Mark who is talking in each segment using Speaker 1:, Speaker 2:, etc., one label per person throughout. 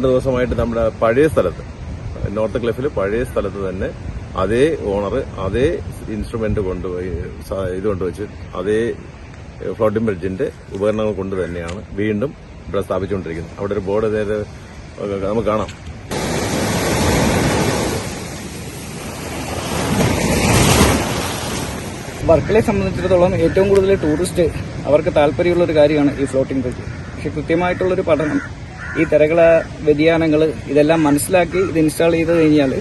Speaker 1: രണ്ട് ദിവസമായിട്ട് നമ്മുടെ പഴയ സ്ഥലത്ത് നോർത്ത് ക്ലിഫിൽ പഴയ സ്ഥലത്ത് തന്നെ അതേ ഓണർ അതേ ഇൻസ്ട്രുമെന്റ് കൊണ്ടുപോയി ഇത് കൊണ്ടുവച്ച് അതേ ഫ്ലോട്ടിംഗ് ബ്രിഡ്ജിന്റെ ഉപകരണങ്ങൾ കൊണ്ട് തന്നെയാണ് വീണ്ടും ഇവിടെ സ്ഥാപിച്ചുകൊണ്ടിരിക്കുന്നത്. അവിടെ ഒരു ബോർഡ് നേരെ നമുക്ക് കാണാം.
Speaker 2: വർക്കലയെ സംബന്ധിച്ചിടത്തോളം ഏറ്റവും കൂടുതൽ ടൂറിസ്റ്റ് അവർക്ക് താല്പര്യമുള്ള ഒരു കാര്യമാണ് ഈ ഫ്ലോട്ടിംഗ് ബ്രിഡ്ജ് പക്ഷെ കൃത്യമായിട്ടുള്ളൊരു പഠനം ഈ തിരകള വ്യതിയാനങ്ങൾ ഇതെല്ലാം മനസ്സിലാക്കി ഇത് ഇൻസ്റ്റാൾ ചെയ്ത് കഴിഞ്ഞാൽ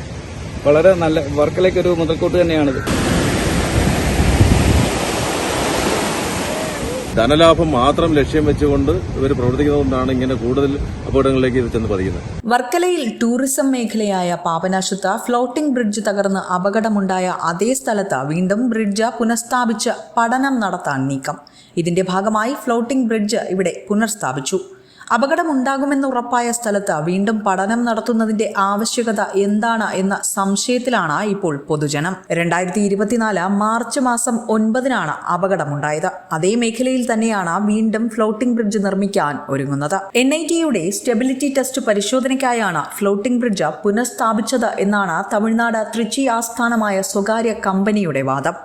Speaker 2: വളരെ നല്ല വർക്കിലേക്കൊരു ഒരു മുതൽക്കൂട്ട് തന്നെയാണിത്.
Speaker 1: ധനലാഭം മാത്രം ലക്ഷ്യം വെച്ചുകൊണ്ട് ഇവർ പ്രവർത്തിക്കുന്നതുകൊണ്ടാണ് ഇങ്ങനെ കൂടുതൽ അപകടങ്ങളിലേക്ക് ഇത് ചെന്ന് പതിക്കുന്നത്
Speaker 3: വർക്കലയിൽ ടൂറിസം മേഖലയായ പാപനാശത്ത് ഫ്ലോട്ടിംഗ് ബ്രിഡ്ജ് തകർന്ന് അപകടമുണ്ടായ അതേ സ്ഥലത്ത് വീണ്ടും ബ്രിഡ്ജ് പുനഃസ്ഥാപിച്ച് പഠനം നടത്താൻ നീക്കം. ഇതിന്റെ ഭാഗമായി ഫ്ലോട്ടിംഗ് ബ്രിഡ്ജ് ഇവിടെ പുനഃസ്ഥാപിച്ചു. അപകടമുണ്ടാകുമെന്ന് ഉറപ്പായ സ്ഥലത്ത് വീണ്ടും പഠനം നടത്തുന്നതിന്റെ ആവശ്യകത എന്താണ് എന്ന സംശയത്തിലാണ് ഇപ്പോൾ പൊതുജനം. രണ്ടായിരത്തി ഇരുപത്തിനാല് മാർച്ച് മാസം ഒൻപതിനാണ് അപകടമുണ്ടായത്. അതേ മേഖലയിൽ തന്നെയാണ് വീണ്ടും ഫ്ലോട്ടിംഗ് ബ്രിഡ്ജ് നിർമ്മിക്കാൻ ഒരുങ്ങുന്നത്. എൻ ഐ ടിയുടെ സ്റ്റെബിലിറ്റി ടെസ്റ്റ് പരിശോധനയ്ക്കായാണ് ഫ്ലോട്ടിംഗ് ബ്രിഡ്ജ് പുനഃസ്ഥാപിച്ചത് എന്നാണ് തമിഴ്നാട് തൃച്ചി ആസ്ഥാനമായ സ്വകാര്യ കമ്പനിയുടെ വാദം.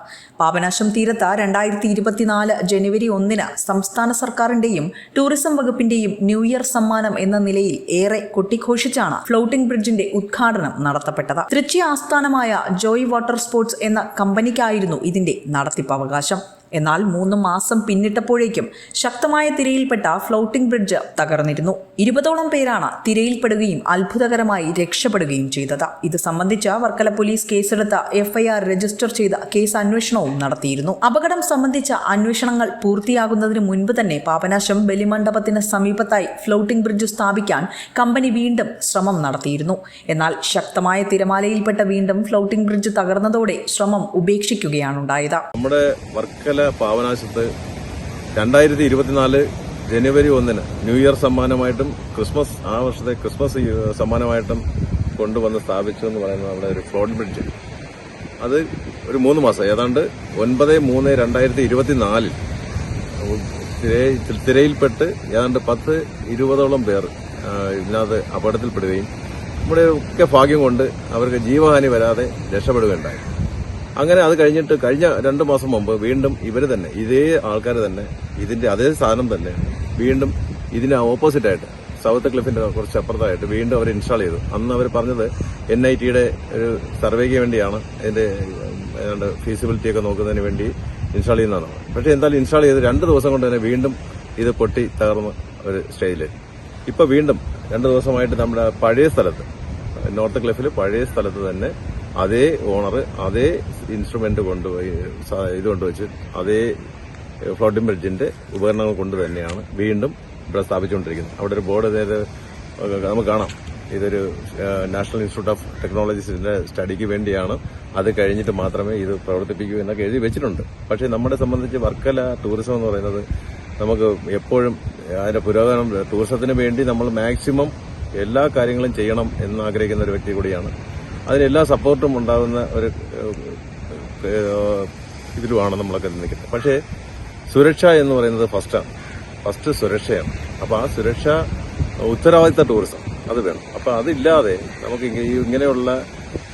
Speaker 3: പാപനാശം തീരത്ത് രണ്ടായിരത്തി ഇരുപത്തിനാല് ജനുവരി ഒന്നിന് സംസ്ഥാന സർക്കാരിന്റെയും ടൂറിസം വകുപ്പിന്റെയും ന്യൂ ഇയർ സമ്മാനം എന്ന നിലയിൽ ഏറെ കൊട്ടിഘോഷിച്ചാണ് ഫ്ലോട്ടിംഗ് ബ്രിഡ്ജിന്റെ ഉദ്ഘാടനം നടത്തപ്പെട്ടത്. തൃച്ചി ആസ്ഥാനമായ ജോയ് വാട്ടർ സ്പോർട്സ് എന്ന കമ്പനിക്കായിരുന്നു ഇതിന്റെ നടത്തിപ്പവകാശം. എന്നാൽ മൂന്ന് മാസം പിന്നിട്ടപ്പോഴേക്കും ശക്തമായ തിരയിൽപ്പെട്ട ഫ്ലോട്ടിംഗ് ബ്രിഡ്ജ് തകർന്നിരുന്നു. ഇരുപതോളം പേരാണ് തിരയിൽപ്പെടുകയും അത്ഭുതകരമായി രക്ഷപ്പെടുകയും ചെയ്തത്. ഇത് സംബന്ധിച്ച് വർക്കല പോലീസ് കേസെടുത്ത എഫ്ഐആർ രജിസ്റ്റർ ചെയ്ത കേസ് അന്വേഷണവും നടത്തിയിരുന്നു. അപകടം സംബന്ധിച്ച അന്വേഷണങ്ങൾ പൂർത്തിയാകുന്നതിന് മുൻപ് തന്നെ പാപനാശം ബലിമണ്ഡപത്തിന് സമീപത്തായി ഫ്ലോട്ടിംഗ് ബ്രിഡ്ജ് സ്ഥാപിക്കാൻ കമ്പനി വീണ്ടും ശ്രമം നടത്തിയിരുന്നു. എന്നാൽ ശക്തമായ തിരമാലയിൽപ്പെട്ട വീണ്ടും ഫ്ലോട്ടിംഗ് ബ്രിഡ്ജ് തകർന്നതോടെ ശ്രമം ഉപേക്ഷിക്കുകയാണുണ്ടായത്.
Speaker 1: നമ്മുടെ വർക്കല പാവനാശത്ത് രണ്ടായിരത്തി ഇരുപത്തിനാല് ജനുവരി ഒന്നിന് ന്യൂ ഇയർ സമ്മാനമായിട്ടും ക്രിസ്മസ് ആ വർഷത്തെ ക്രിസ്മസ് സമ്മാനമായിട്ടും കൊണ്ടുവന്ന് സ്ഥാപിച്ചു എന്ന് പറയുന്നത് നമ്മുടെ ഒരു ഫ്ലോഡ് ബ്രിഡ്ജ്. അത് ഒരു മൂന്ന് മാസം ഏതാണ്ട് ഒൻപത് മൂന്ന് രണ്ടായിരത്തി ഇരുപത്തിനാലിൽ തിരയിൽ- തിരയിൽപ്പെട്ട് ഏതാണ്ട് പത്ത് ഇരുപതോളം പേർ ഇതിനകത്ത് അപകടത്തിൽപ്പെടുകയും നമ്മുടെ ഒക്കെ ഭാഗ്യം കൊണ്ട് അവർക്ക് ജീവഹാനി വരാതെ രക്ഷപ്പെടുകയുണ്ടായി. അങ്ങനെ അത് കഴിഞ്ഞിട്ട് കഴിഞ്ഞ രണ്ട് മാസം മുമ്പ് വീണ്ടും ഇവർ തന്നെ ഇതേ ആൾക്കാർ തന്നെ ഇതിന്റെ അതേ സാധനം തന്നെ വീണ്ടും ഇതിന് ഓപ്പോസിറ്റ് ആയിട്ട് സൗത്ത് ക്ലിഫിന്റെ കുറച്ച് അപ്പുറത്തായിട്ട് വീണ്ടും അവർ ഇൻസ്റ്റാൾ ചെയ്തു. അന്ന് അവർ പറഞ്ഞത് എൻ ഐ ടിയുടെ ഒരു സർവേക്ക് വേണ്ടിയാണ് അതിന്റെ ഫീസിബിലിറ്റി ഒക്കെ നോക്കുന്നതിന് വേണ്ടി ഇൻസ്റ്റാൾ ചെയ്യുന്നതാണ്. പക്ഷെ എന്തായാലും ഇൻസ്റ്റാൾ ചെയ്ത് രണ്ട് ദിവസം കൊണ്ട് തന്നെ വീണ്ടും ഇത് പൊട്ടി തകർന്ന് ഒരു സ്റ്റേജിലേക്ക് ഇപ്പൊ വീണ്ടും രണ്ട് ദിവസമായിട്ട് നമ്മുടെ പഴയ സ്ഥലത്ത് നോർത്ത് ക്ലിഫിൽ പഴയ സ്ഥലത്ത് തന്നെ അതേ ഓണർ അതേ ഇൻസ്ട്രുമെന്റ് കൊണ്ടുപോയി ഇത് കൊണ്ടുവച്ച് അതേ ഫ്ലോട്ടിംഗ് ബ്രിഡ്ജിന്റെ ഉപകരണങ്ങൾ കൊണ്ട് തന്നെയാണ് വീണ്ടും ഇവിടെ സ്ഥാപിച്ചുകൊണ്ടിരിക്കുന്നത്. അവിടെ ഒരു ബോർഡ് നമുക്ക് കാണാം. ഇതൊരു നാഷണൽ ഇൻസ്റ്റിറ്റ്യൂട്ട് ഓഫ് ടെക്നോളജീസിന്റെ സ്റ്റഡിക്ക് വേണ്ടിയാണ്. അത് കഴിഞ്ഞിട്ട് മാത്രമേ ഇത് പ്രവർത്തിപ്പിക്കൂ എന്നൊക്കെ എഴുതി വെച്ചിട്ടുണ്ട്. പക്ഷേ നമ്മളെ സംബന്ധിച്ച് വർക്കല ടൂറിസം എന്ന് പറയുന്നത് നമുക്ക് എപ്പോഴും അതിന്റെ പുരോഗമനം ടൂറിസത്തിന് വേണ്ടി നമ്മൾ മാക്സിമം എല്ലാ കാര്യങ്ങളും ചെയ്യണം എന്ന് ആഗ്രഹിക്കുന്ന ഒരു വ്യക്തി കൂടിയാണ് അതിന് എല്ലാ സപ്പോർട്ടും ഉണ്ടാകുന്ന ഒരു ഇതിലുമാണ് നമ്മളൊക്കെ നിൽക്കുന്നത്. പക്ഷേ സുരക്ഷ എന്ന് പറയുന്നത് ഫസ്റ്റാണ്. ഫസ്റ്റ് സുരക്ഷയാണ്. അപ്പോൾ ആ സുരക്ഷ ഉത്തരവാദിത്ത ടൂറിസം. അത് വേണം. അപ്പോൾ അതില്ലാതെ നമുക്ക് ഇങ്ങനെയുള്ള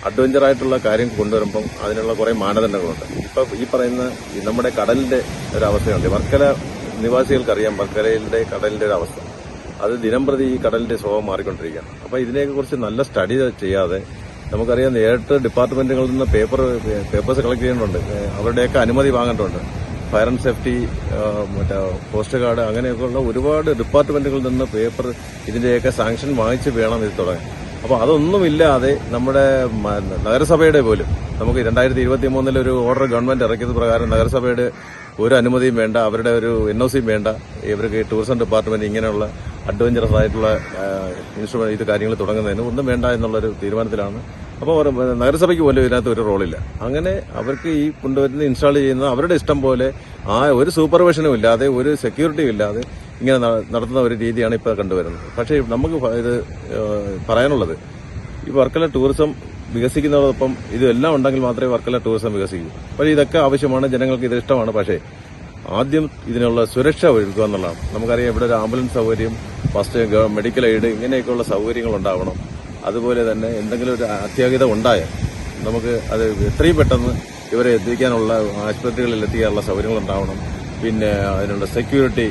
Speaker 1: അഡ്വഞ്ചറായിട്ടുള്ള കാര്യം കൊണ്ടുവരുമ്പം അതിനുള്ള കുറേ മാനദണ്ഡങ്ങളുണ്ട്. ഇപ്പം ഈ പറയുന്ന നമ്മുടെ കടലിന്റെ ഒരു വർക്കല നിവാസികൾക്കറിയാം വർക്കലയിലെ കടലിന്റെ ഒരു അവസ്ഥ അത് ദിനം പ്രതി ഈ കടലിന്റെ സ്വഭാവം മാറിക്കൊണ്ടിരിക്കുകയാണ്. അപ്പോൾ ഇതിനെക്കുറിച്ച് കുറിച്ച് നല്ല സ്റ്റഡി ചെയ്യാതെ നമുക്കറിയാം നേരിട്ട് ഡിപ്പാർട്ട്മെന്റുകളിൽ നിന്ന് പേപ്പർ പേപ്പേഴ്സ് കളക്ട് ചെയ്യേണ്ടതുണ്ട് അവരുടെയൊക്കെ അനുമതി വാങ്ങേണ്ടതുണ്ട്. ഫയർ ആൻഡ് സേഫ്റ്റി മറ്റേ കോസ്റ്റ് ഗാർഡ് അങ്ങനെയൊക്കെയുള്ള ഒരുപാട് ഡിപ്പാർട്ട്മെന്റുകളിൽ നിന്ന് പേപ്പർ ഇതിന്റെയൊക്കെ സാങ്ഷൻ വാങ്ങിച്ച് വേണം ഇത് തുടങ്ങാൻ. അപ്പോൾ അതൊന്നുമില്ലാതെ നമ്മുടെ നഗരസഭയുടെ പോലും നമുക്ക് രണ്ടായിരത്തി ഇരുപത്തി മൂന്നിൽ ഒരു ഓർഡർ ഗവൺമെന്റ് ഇറക്കിയത് പ്രകാരം നഗരസഭയുടെ ഒരു അനുമതിയും വേണ്ട അവരുടെ ഒരു എൻ വേണ്ട ഇവർക്ക് ടൂറിസം ഡിപ്പാർട്ട്മെന്റ് ഇങ്ങനെയുള്ള അഡ്വഞ്ചറസ് ആയിട്ടുള്ള ഇൻസ്ട്രുമെന്റ് ഇത് കാര്യങ്ങൾ തുടങ്ങുന്നതിന് ഒന്നും വേണ്ട എന്നുള്ളൊരു തീരുമാനത്തിലാണ്. അപ്പോൾ അവർ നഗരസഭയ്ക്ക് പോലും ഇതിനകത്ത് ഒരു റോളില്ല. അങ്ങനെ അവർക്ക് ഈ കൊണ്ടുവരുന്ന ഇൻസ്റ്റാൾ ചെയ്യുന്ന അവരുടെ ഇഷ്ടം പോലെ ആ ഒരു സൂപ്പർവിഷനും ഇല്ലാതെ ഒരു സെക്യൂരിറ്റിയും ഇല്ലാതെ ഇങ്ങനെ നടത്തുന്ന ഒരു രീതിയാണ് ഇപ്പോൾ കണ്ടുവരുന്നത്. പക്ഷേ നമുക്ക് ഇത് പറയാനുള്ളത് ഈ വർക്കല ടൂറിസം വികസിക്കുന്നതോടൊപ്പം ഇതെല്ലാം ഉണ്ടെങ്കിൽ മാത്രമേ വർക്കല ടൂറിസം വികസിക്കൂ. അപ്പോൾ ഇതൊക്കെ ആവശ്യമാണ് ജനങ്ങൾക്ക് ഇത് ഇഷ്ടമാണ്. പക്ഷേ ആദ്യം ഇതിനുള്ള സുരക്ഷ ഒരുക്കുക എന്നുള്ളതാണ്. നമുക്കറിയാം ഇവിടെ ഒരു ആംബുലൻസ് സൗകര്യം ഫസ്റ്റ് മെഡിക്കൽ എയ്ഡ് ഇങ്ങനെയൊക്കെയുള്ള സൗകര്യങ്ങൾ ഉണ്ടാവണം. അതുപോലെ തന്നെ എന്തെങ്കിലും ഒരു അത്യാഹിതം ഉണ്ടായാൽ നമുക്ക് അത് എത്രയും പെട്ടെന്ന് ഇവരെ എത്തിക്കാനുള്ള ആശുപത്രികളിൽ എത്തിക്കാനുള്ള സൗകര്യങ്ങൾ ഉണ്ടാവണം. പിന്നെ അതിനുള്ള സെക്യൂരിറ്റി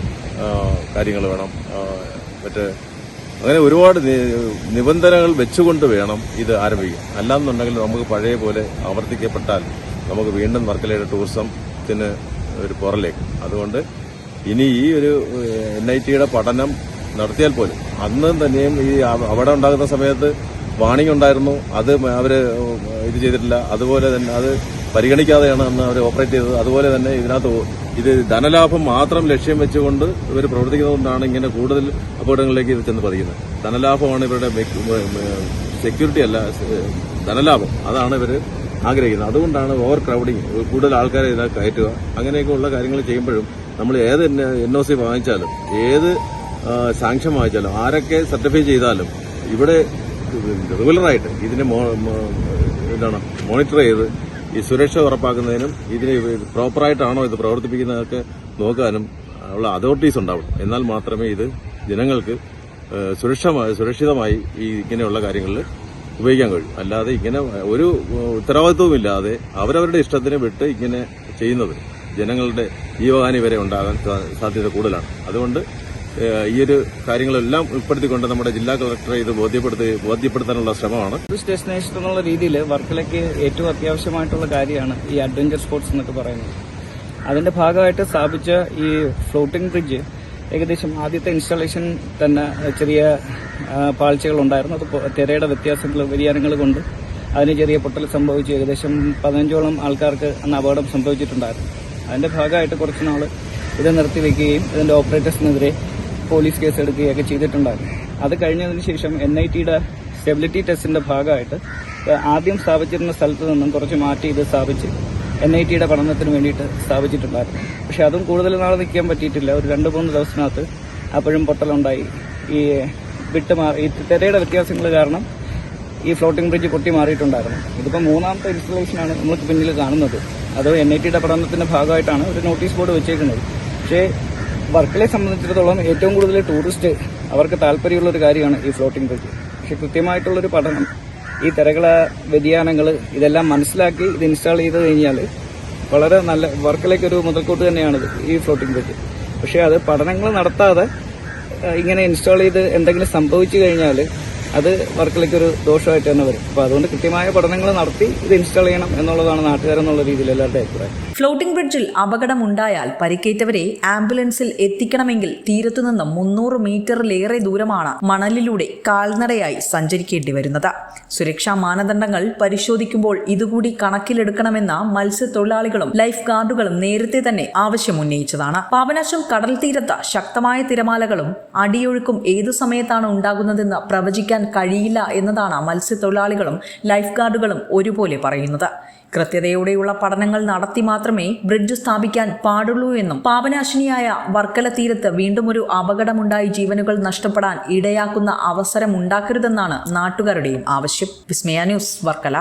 Speaker 1: കാര്യങ്ങൾ വേണം. മറ്റ് അങ്ങനെ ഒരുപാട് നിബന്ധനകൾ വെച്ചുകൊണ്ട് വേണം ഇത് ആരംഭിക്കാൻ. അല്ലാന്നുണ്ടെങ്കിൽ നമുക്ക് പഴയ പോലെ ആവർത്തിക്കപ്പെട്ടാൽ നമുക്ക് വീണ്ടും വർക്കലയുടെ ടൂറിസത്തിന് ഒരു പുറലേക്ക് അതുകൊണ്ട് ഇനി ഈ ഒരു എൻ ഐ ടിയുടെ പഠനം നടത്തിയാൽ പോലും അന്ന് തന്നെയും ഈ അവിടെ ഉണ്ടാകുന്ന സമയത്ത് വാണിംഗ് ഉണ്ടായിരുന്നു. അത് അവർ ഇത് ചെയ്തിട്ടില്ല. അതുപോലെ തന്നെ അത് പരിഗണിക്കാതെയാണ് അന്ന് അവർ ഓപ്പറേറ്റ് ചെയ്തത്. അതുപോലെ തന്നെ ഇതിനകത്ത് ഇത് ധനലാഭം മാത്രം ലക്ഷ്യം വെച്ചുകൊണ്ട് ഇവർ പ്രവർത്തിക്കുന്നതുകൊണ്ടാണ് ഇങ്ങനെ കൂടുതൽ അപകടങ്ങളിലേക്ക് ഇത് ചെന്ന് പതിക്കുന്നത് ധനലാഭമാണ് ഇവരുടെ സെക്യൂരിറ്റി അല്ല ധനലാഭം. അതാണ് ഇവർ ആഗ്രഹിക്കുന്നത്. അതുകൊണ്ടാണ് ഓവർ ക്രൗഡിങ് കൂടുതൽ ആൾക്കാരെ ഇതാ കയറ്റുക. അങ്ങനെയൊക്കെ ഉള്ള കാര്യങ്ങൾ ചെയ്യുമ്പോഴും നമ്മൾ ഏത് എൻ ഒ സി വാങ്ങിച്ചാലും ഏത് സാങ്ഷൻ വാങ്ങിച്ചാലും ആരൊക്കെ സർട്ടിഫൈ ചെയ്താലും ഇവിടെ റെഗുലറായിട്ട് ഇതിനെ എന്താണ് മോണിറ്റർ ചെയ്ത് ഈ സുരക്ഷ ഉറപ്പാക്കുന്നതിനും ഇതിന് പ്രോപ്പറായിട്ടാണോ ഇത് പ്രവർത്തിപ്പിക്കുന്നതൊക്കെ നോക്കാനും ഉള്ള അതോറിറ്റീസ് ഉണ്ടാവും എന്നാൽ മാത്രമേ ഇത് ജനങ്ങൾക്ക് സുരക്ഷിതമായി ഈ ഇങ്ങനെയുള്ള കാര്യങ്ങളിൽ ഉപയോഗിക്കാൻ കഴിയും. അല്ലാതെ ഇങ്ങനെ ഒരു ഉത്തരവാദിത്വമില്ലാതെ അവരവരുടെ ഇഷ്ടത്തിന് വിട്ട് ഇങ്ങനെ ചെയ്യുന്നത് ജനങ്ങളുടെ ജീവഹാനി വരെ ഉണ്ടാകാൻ സാധ്യത കൂടുതലാണ്. അതുകൊണ്ട് ഈയൊരു കാര്യങ്ങളെല്ലാം ഉൾപ്പെടുത്തിക്കൊണ്ട് നമ്മുടെ ജില്ലാ കളക്ടറെ ഇത് ബോധ്യപ്പെടുത്തി ബോധ്യപ്പെടുത്താനുള്ള ശ്രമമാണ്.
Speaker 2: ഡെസ്റ്റിനേഷൻ എന്നുള്ള രീതിയിൽ വർക്കലയ്ക്ക് ഏറ്റവും അത്യാവശ്യമായിട്ടുള്ള കാര്യമാണ് ഈ അഡ്വഞ്ചർ സ്പോർട്സ് എന്നൊക്കെ പറയുന്നത്. അതിന്റെ ഭാഗമായിട്ട് സ്ഥാപിച്ച ഈ ഫ്ലോട്ടിംഗ് ബ്രിഡ്ജ് ഏകദേശം ആദ്യത്തെ ഇൻസ്റ്റാളേഷൻ തന്നെ ചെറിയ പാഴ്ചകൾ ഉണ്ടായിരുന്നു അത് തിരയുടെ വ്യത്യാസങ്ങൾ വ്യതിയാനങ്ങൾ കൊണ്ട് അതിന് ചെറിയ പൊട്ടൽ സംഭവിച്ചു. ഏകദേശം പതിനഞ്ചോളം ആൾക്കാർക്ക് അന്ന് അപകടം സംഭവിച്ചിട്ടുണ്ടായിരുന്നു. അതിന്റെ ഭാഗമായിട്ട് കുറച്ച് നാൾ ഇത് നിർത്തിവെക്കുകയും ഇതിന്റെ ഓപ്പറേറ്റേഴ്സിനെതിരെ പോലീസ് കേസ് എടുക്കുകയൊക്കെ ചെയ്തിട്ടുണ്ടായിരുന്നു. അത് കഴിഞ്ഞതിന് ശേഷം എൻ ഐ ടിയുടെ സ്റ്റെബിലിറ്റി ടെസ്റ്റിന്റെ ഭാഗമായിട്ട് ആദ്യം സ്ഥാപിച്ചിരുന്ന സ്ഥലത്ത് നിന്നും കുറച്ച് മാറ്റി ഇത് സ്ഥാപിച്ച് എൻ ഐ ടിയുടെ പഠനത്തിന് വേണ്ടിയിട്ട് സ്ഥാപിച്ചിട്ടുണ്ടായിരുന്നു. പക്ഷെ അതും കൂടുതൽ നാൾ നിൽക്കാൻ പറ്റിയിട്ടില്ല. ഒരു രണ്ട് മൂന്ന് ദിവസത്തിനകത്ത് അപ്പോഴും പൊട്ടലുണ്ടായി. ഈ വിട്ടുമാറി ഈ തിരയുടെ വ്യത്യാസങ്ങൾ കാരണം ഈ ഫ്ലോട്ടിംഗ് ബ്രിഡ്ജ് പൊട്ടി മാറിയിട്ടുണ്ടായിരുന്നു. ഇതിപ്പോൾ മൂന്നാമത്തെ ഇൻസ്റ്റലേഷനാണ് നമ്മൾക്ക് പിന്നിൽ കാണുന്നത്. അത് എൻ ഐ ടിയുടെ പഠനത്തിന്റെ ഭാഗമായിട്ടാണ് ഒരു നോട്ടീസ് ബോർഡ് വെച്ചേക്കുന്നത്. പക്ഷേ വർക്കലെ സംബന്ധിച്ചിടത്തോളം ഏറ്റവും കൂടുതൽ ടൂറിസ്റ്റ് അവർക്ക് താല്പര്യമുള്ള ഒരു കാര്യമാണ് ഈ ഫ്ലോട്ടിംഗ് ബ്രിഡ്ജ് പക്ഷെ കൃത്യമായിട്ടുള്ളൊരു പഠനം ഈ തിരകള വ്യതിയാനങ്ങൾ ഇതെല്ലാം മനസ്സിലാക്കി ഇത് ഇൻസ്റ്റാൾ ചെയ്ത് കഴിഞ്ഞാൽ വളരെ നല്ല വർക്കിലേക്ക് ഒരു മുതൽക്കൂട്ട് തന്നെയാണിത് ഈ ഫ്ലോട്ടിംഗ് ബ്രിഡ്ജ് പക്ഷേ അത് പഠനങ്ങൾ നടത്താതെ ഇങ്ങനെ ഇൻസ്റ്റാൾ ചെയ്ത് എന്തെങ്കിലും സംഭവിച്ചു കഴിഞ്ഞാൽ അത് വർക്കിലേക്ക് ഒരു ദോഷമായിട്ട് തന്നെ വരും. അപ്പോൾ അതുകൊണ്ട് കൃത്യമായ പഠനങ്ങൾ നടത്തി ഇത് ഇൻസ്റ്റാൾ ചെയ്യണം എന്നുള്ളതാണ് നാട്ടുകാരെന്നുള്ള രീതിയിൽ എല്ലാവരുടെ അഭിപ്രായം.
Speaker 3: ഫ്ലോട്ടിംഗ് ബ്രിഡ്ജിൽ അപകടമുണ്ടായാൽ പരിക്കേറ്റവരെ ആംബുലൻസിൽ എത്തിക്കണമെങ്കിൽ തീരത്തുനിന്ന് മുന്നൂറ് മീറ്ററിലേറെ ദൂരമാണ് മണലിലൂടെ കാൽനടയായി സഞ്ചരിക്കേണ്ടി വരുന്നത്. സുരക്ഷാ മാനദണ്ഡങ്ങൾ പരിശോധിക്കുമ്പോൾ ഇതുകൂടി കണക്കിലെടുക്കണമെന്ന മത്സ്യത്തൊഴിലാളികളും ലൈഫ് ഗാർഡുകളും നേരത്തെ തന്നെ ആവശ്യം ഉന്നയിച്ചതാണ് പാപനാശം കടൽ തീരത്ത് ശക്തമായ തിരമാലകളും അടിയൊഴുക്കും ഏതു സമയത്താണ് ഉണ്ടാകുന്നതെന്ന് പ്രവചിക്കാൻ കഴിയില്ല എന്നതാണ് മത്സ്യത്തൊഴിലാളികളും ലൈഫ് ഗാർഡുകളും ഒരുപോലെ പറയുന്നത്. കൃത്യതയോടെയുള്ള പഠനങ്ങൾ നടത്തി മാത്രമേ ബ്രിഡ്ജ് സ്ഥാപിക്കാൻ പാടുള്ളൂ എന്നും പാപനാശിനിയായ വർക്കല തീരത്ത് വീണ്ടും ഒരു അപകടമുണ്ടായി ജീവനുകൾ നഷ്ടപ്പെടാൻ ഇടയാക്കുന്ന അവസരം ഉണ്ടാക്കരുതെന്നാണ് നാട്ടുകാരുടെയും ആവശ്യം. വിസ്മയ ന്യൂസ് വർക്കല.